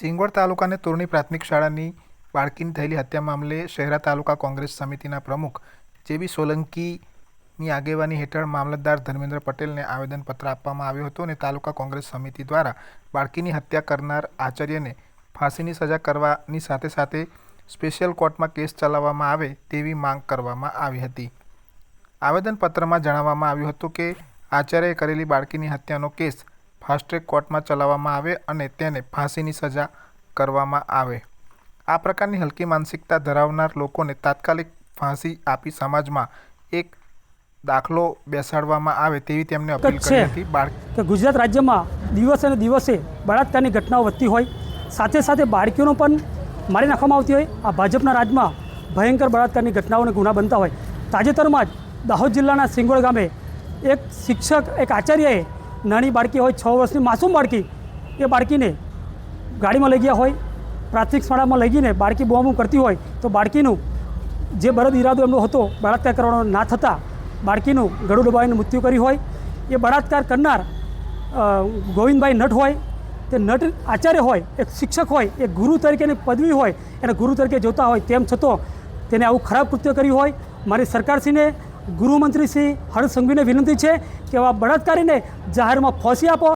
સિંગવડ તાલુકાને તુરણી પ્રાથમિક શાળાની બાળકીની થયેલી હત્યા મામલે શહેરા તાલુકા કોંગ્રેસ સમિતિના પ્રમુખ જેબી સોલંકીની આગેવાની હેઠળ મામલતદાર ધર્મેન્દ્ર પટેલને આવેદનપત્ર આપવામાં આવ્યું હતું અને તાલુકા કોંગ્રેસ સમિતિ દ્વારા બાળકીની હત્યા કરનાર આચાર્યને ફાંસીની સજા કરવાની સાથે સાથે સ્પેશિયલ કોર્ટમાં કેસ ચલાવવામાં આવે તેવી માંગ કરવામાં આવી હતી. આવેદનપત્રમાં જણાવવામાં આવ્યું હતું કે આચાર્યએ કરેલી બાળકીની હત્યાનો કેસ ફાસ્ટ ટ્રેક કોર્ટમાં ચલાવવામાં આવે અને તેને ફાંસીની સજા કરવામાં આવે. આ પ્રકારની હલકી માનસિકતા ધરાવનાર લોકોને તાત્કાલિક ફાંસી આપી સમાજમાં એક દાખલો બેસાડવામાં આવે તેવી તેમને અપીલ કરી હતી. કે ગુજરાત રાજ્યમાં દિવસે ને દિવસે બળાત્કારની ઘટનાઓ વધતી હોય સાથે સાથે બાળકીઓનો પણ મારી નાખવામાં આવતી હોય. આ ભાજપના રાજમાં ભયંકર બળાત્કારની ઘટનાઓને ગુના બનતા હોય. તાજેતરમાં જ દાહોદ જિલ્લાના સિંગોડ ગામે એક શિક્ષક એક આચાર્યએ નાની બાળકી હોય, છ વર્ષની માસૂમ બાળકી, એ બાળકીને ગાડીમાં લઈ ગયા હોય, પ્રાથમિક શાળામાં લઈ ગઈને બાળકી બોમ્બ કરતી હોય, તો બાળકીનું જે બળદ ઈરાદો એમનો હતો, બળાત્કાર કરવાનો ના થતાં બાળકીનું ગળું દબાવીને મૃત્યુ કરી હોય. એ બળાત્કાર કરનાર ગોવિંદભાઈ નટ હોય, તે નટ આચાર્ય હોય, એક શિક્ષક હોય, એક ગુરુ તરીકેની પદવી હોય, એને ગુરુ તરીકે જોતા હોય તેમ છતાં તેને આવું ખરાબ કૃત્ય કર્યું હોય. મારી સરકારશ્રીને ગૃહમંત્રી શ્રી હર્ષ સંઘવીને વિનંતી છે કે આવા બળાત્કારીને જાહેરમાં ફોસી આપો.